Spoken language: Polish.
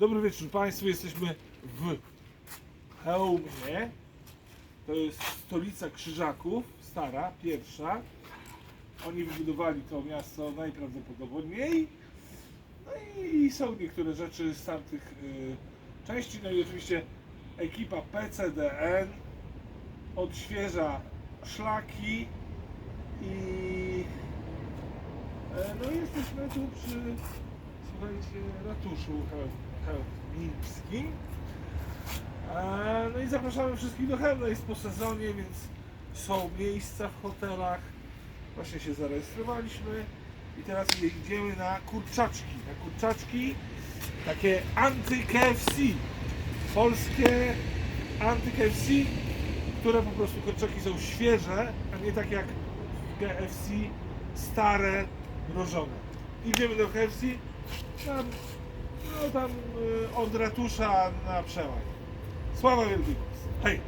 Dobry wieczór Państwu, jesteśmy w Chełmie. To jest stolica Krzyżaków, stara, pierwsza. Oni wybudowali to miasto najprawdopodobniej. No i są niektóre rzeczy z tamtych y, części. No i oczywiście ekipa PCDN odświeża szlaki i e, no jesteśmy tu przy słuchajcie ratuszu Cheł- chełmskim. E, No i zapraszamy wszystkich do Chełmna, jest po sezonie, więc są miejsca w hotelach. Właśnie się zarejestrowaliśmy i teraz idziemy na kurczaczki. Na kurczaczki takie anty-KFC. Polskie anty-KFC, które po prostu kurczaki są świeże, a nie tak jak w KFC stare, mrożone. Idziemy do KFC, tam, no tam y, od ratusza na przełaj. Sława Wielkiej Polsce. Hej!